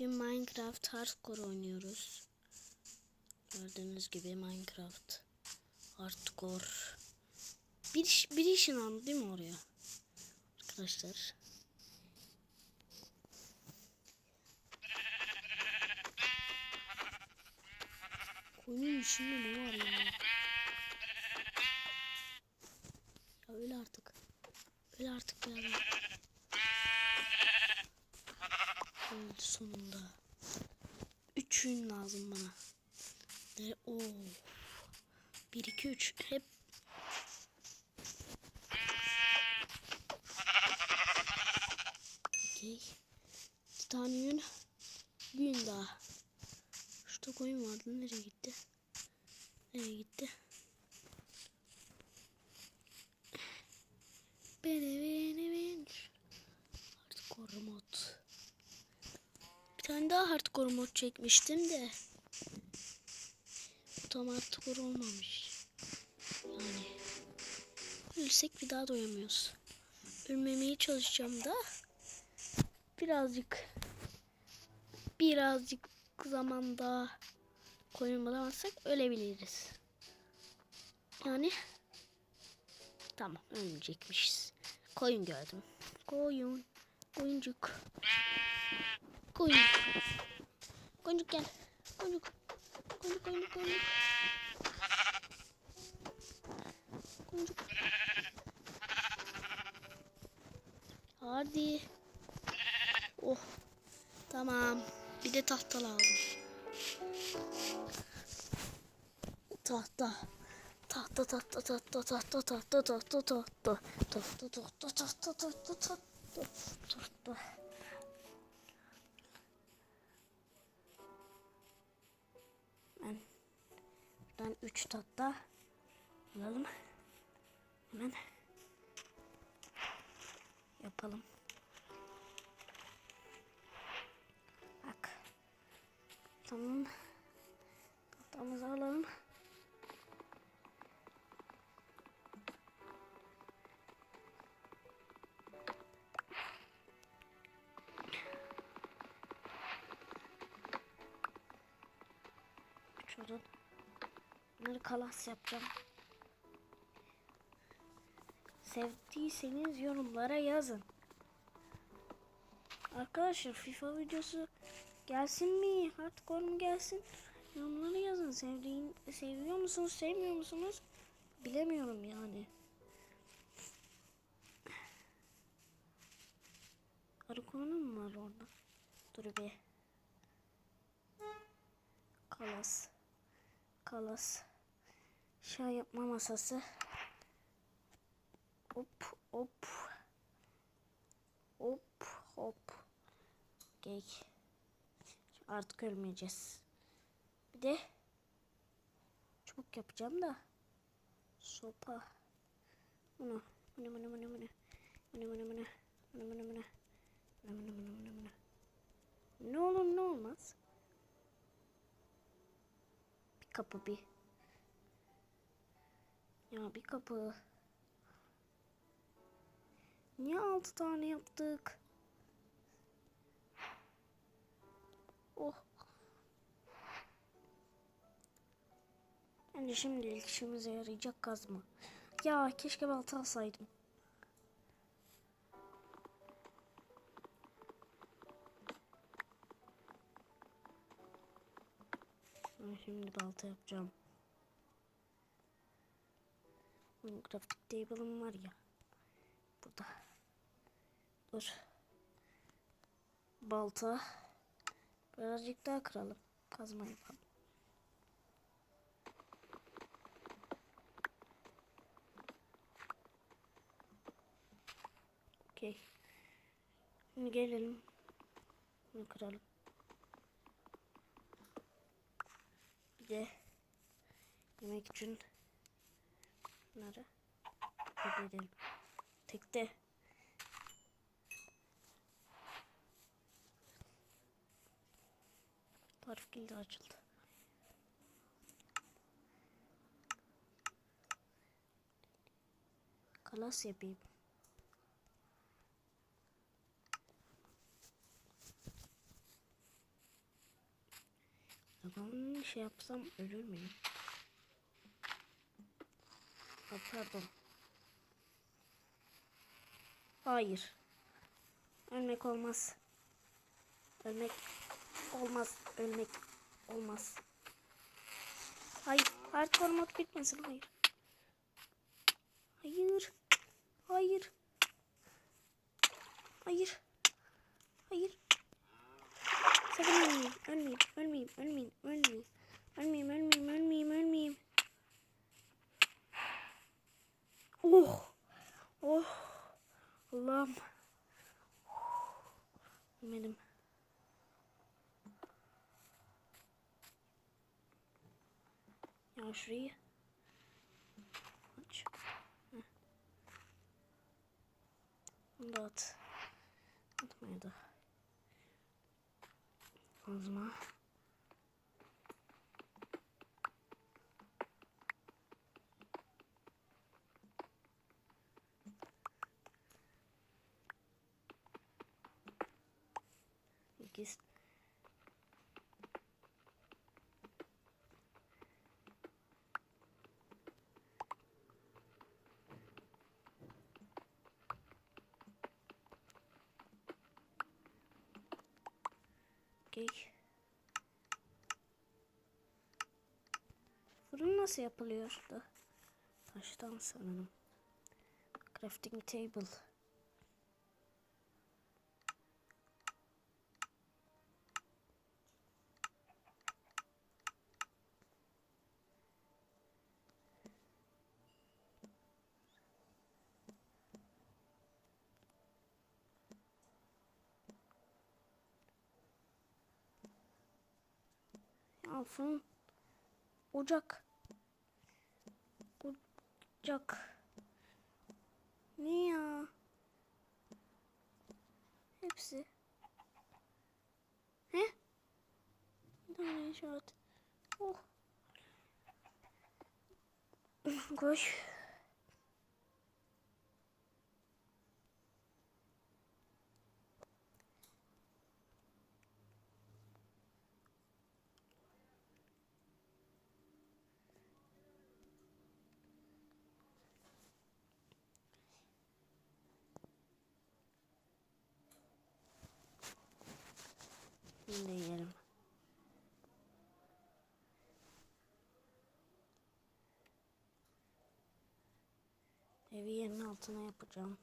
Bugün Minecraft Hardcore oynuyoruz. Gördüğünüz gibi Minecraft Hardcore. Bir, iş- bir işin aldı değil mi oraya? Arkadaşlar. Koyunun içinde ne var ya? Ya öyle artık. Öyle artık ya. Öldü sonunda. Üç yün lazım bana. Ne? Oo. Bir, iki, üç. Hep Okey. İki tane yün. Yün daha. Şurada koyun vardı. Nereye gitti? Nereye gitti? Beni beni beni. Hardcore mod. Tane daha hardcore mod çekmiştim de. Bu tam hardcore olmamış. Yani. Ölürsek bir daha doyamıyoruz. Ölmemeye çalışacağım da. Birazcık. Birazcık zamanda koyun bulamazsak ölebiliriz. Yani. Tamam ölmeyecekmişiz. Koyun gördüm. Koyun. Koyuncuk. Koyun. Koncuk gel. Koncuk. Koncuk koncuk koncuk. Koncuk. Hadi. Oh. Tamam. Bir de tahta lazım. Tahta. Tahta tahta tahta tahta tahta tahta tahta tahta tahta tahta tahta tahta tahta tahta 3 tatta alalım. Hemen yapalım. Bak. Tamam. Tahtamızı alalım. Şuradan bunları kalas yapacağım. Sevdiyseniz yorumlara yazın. Arkadaşlar FIFA videosu gelsin mi? Hardcore mu gelsin? Yorumlara yazın. Sevdiğin, seviyor musunuz, sevmiyor musunuz? Bilemiyorum yani. Arı konu mu var orada? Dur bir. Kalas. Kalas. Şah yapma masası. Hop hop. Hop hop. Okey. Artık ölmeyeceğiz. Bir de çubuk yapacağım da. Sopa. Bunu. Bunu bunu bunu bunu. Bunu bunu bunu. Bunu bunu bunu. Bunu bunu bunu bunu bunu. Ne olur ne olmaz. Bir kapı bir. Ya bir kapı. Niye altı tane yaptık? Oh. Bence şimdilik işimize yarayacak kazma. Ya keşke balta alsaydım. Şimdi balta yapacağım. Grafik table'ım var ya. Burada. Dur. Balta. Birazcık daha kıralım. Kazma yapalım. Okey. Şimdi gelelim. Bunu kıralım. Bir de yemek için bunları edelim. Tekte. Tarif kilidi açıldı. Kalas yapayım. Dragon şey yapsam ölür müyüm? Ha, pardon. Hayır. Ölmek olmaz. Ölmek olmaz. Ölmek olmaz. Hayır. Hardcore mod bitmesin. Hayır. Hayır. Hayır. Hayır. Hayır. Sakın ölmeyeyim. Ölmeyeyim. Ölmeyeyim. Ölmeyeyim. Ölmeyeyim. Ya şurayı aç. Bunu da at. Atmaya da. Ağzıma. Okey. Fırın nasıl yapılıyor da? Taştan sanırım. Crafting table. Fırın. Ocak. Ocak. Ne ya? Hepsi. He? Tamam şart. Oh. Koş. Bunu da yiyelim. Evi yerin altına yapacağım.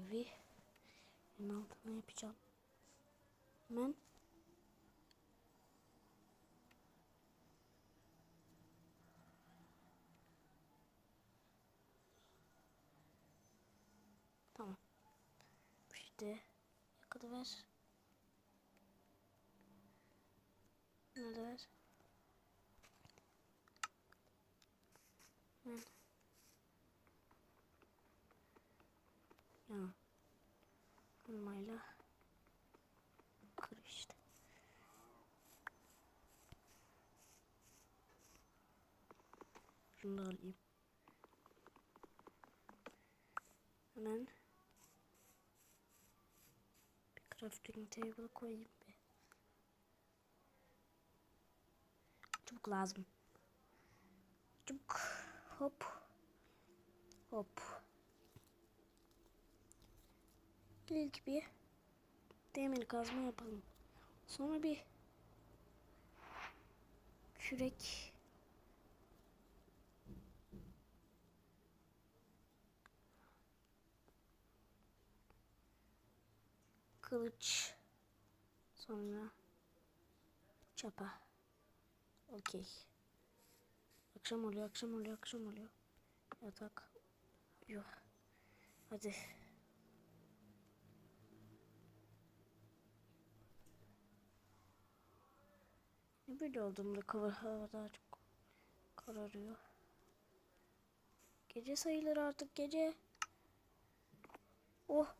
Evi yerin altına yapacağım. Hemen Tamam. İşte yakıtı ver. Nerede ver? Ben. Ya. Kır işte. Şunu da alayım. Hemen crafting table koyayım bir. Çubuk lazım. Çubuk. Hop. Hop. İlk bir demir kazma yapalım. Sonra bir kürek kılıç. Sonra çapa. Okey. Akşam oluyor akşam oluyor akşam oluyor. Yatak. Yok hadi. Ne böyle olduğumda kava hava daha çok kararıyor. Gece sayılır artık gece. Oh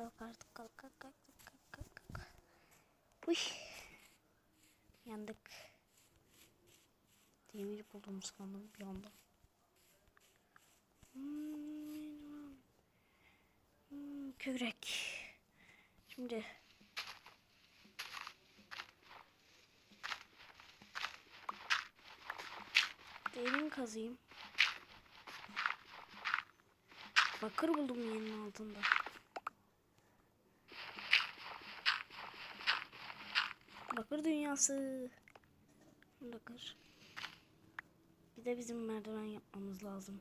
Kalk artık kalk kalk kalk kalk kalk kalk. Uy. Yandık. Demir buldum sandım bir anda. Hmm, hmm, kürek. Şimdi Derin kazayım. Bakır buldum yerin altında. Bakır dünyası. Bakır. Bir de bizim merdiven yapmamız lazım.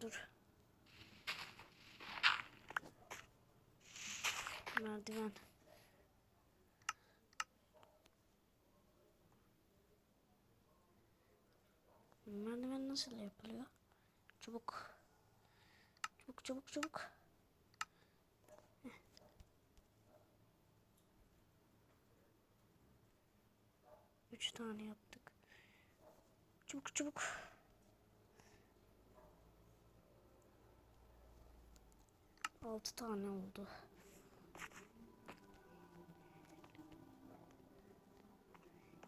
Dur. Merdiven. Merdiven nasıl yapılıyor? Çabuk. Çabuk çabuk çabuk. Üç tane yaptık. Çabuk çabuk. Altı tane oldu.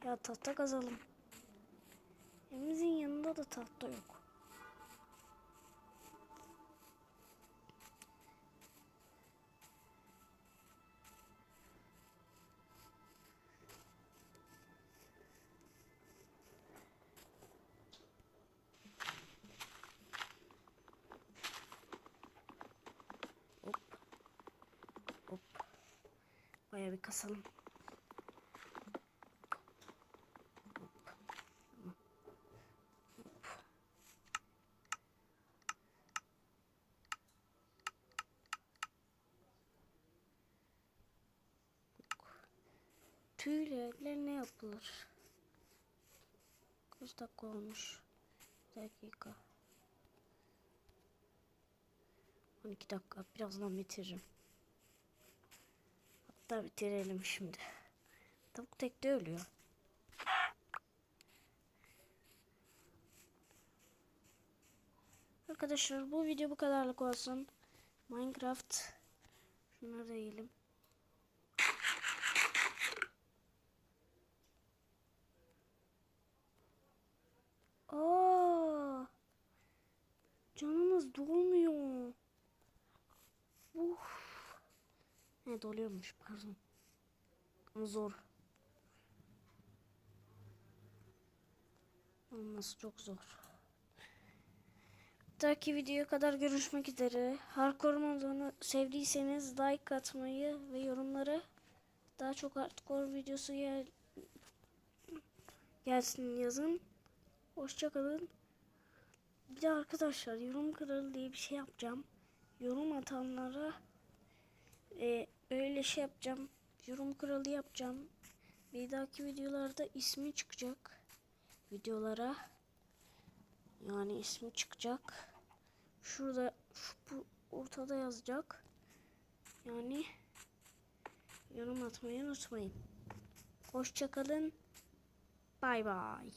Ya tahta kazalım. Evimizin yanında da tahta yok. Bayağı bir kasalım. Tüylerle ne yapılır? Kaç dakika olmuş? Bir dakika. 12 dakika. Birazdan bitiririm. Hatta bitirelim şimdi. Tavuk tekte ölüyor. Arkadaşlar bu video bu kadarlık olsun. Minecraft. Şunları da yiyelim. Aa! Ne doluyormuş pardon. Ama zor. Olması çok zor. Dahaki videoya kadar görüşmek üzere. Hardcore modunu sevdiyseniz like atmayı ve yorumları daha çok hardcore videosu gel gelsin yazın. Hoşçakalın. Bir de arkadaşlar yorum kralı diye bir şey yapacağım. Yorum atanlara e, öyle şey yapacağım. Yorum kralı yapacağım. Bir dahaki videolarda ismi çıkacak. Videolara. Yani ismi çıkacak. Şurada şu bu ortada yazacak. Yani yorum atmayı unutmayın. Hoşçakalın. Bay bay.